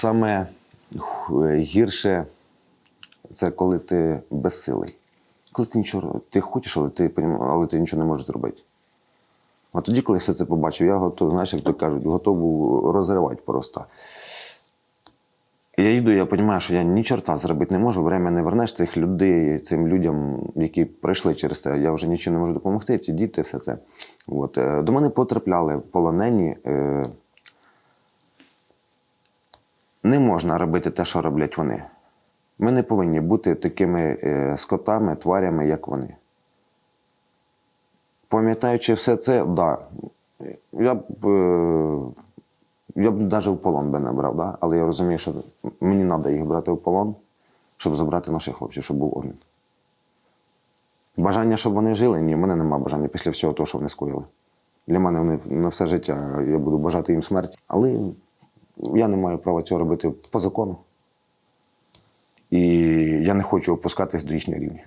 саме гірше це коли ти безсилий. Коли ти нічого, ти хочеш, але ти, але ти нічого не можеш зробити. А тоді, коли я все це побачив, я готов, знаєш, як то кажуть, готов розривати просто. Я йду, я розумію, що я ні чорта зробити не можу. Время не вернеш цих людей, цим людям, які пройшли через це. Я вже нічим не можу допомогти, ці діти, все це. От. е, До мене потрапляли полонені. Не можна робити те, що роблять вони. Ми не повинні бути такими е, скотами, тварями, як вони. Пам'ятаючи все це. Да, я б. е, я б навіть в полон би не брав, да? але я розумію, що мені треба їх брати в полон, щоб забрати наших хлопців, щоб був обмін. Бажання, щоб вони жили, ні, в мене немає бажання після всього того, що вони скоїли. Для мене вони на все життя я буду бажати їм смерті. Але я не маю права цього робити по закону. І я не хочу опускатись до їхнього рівня.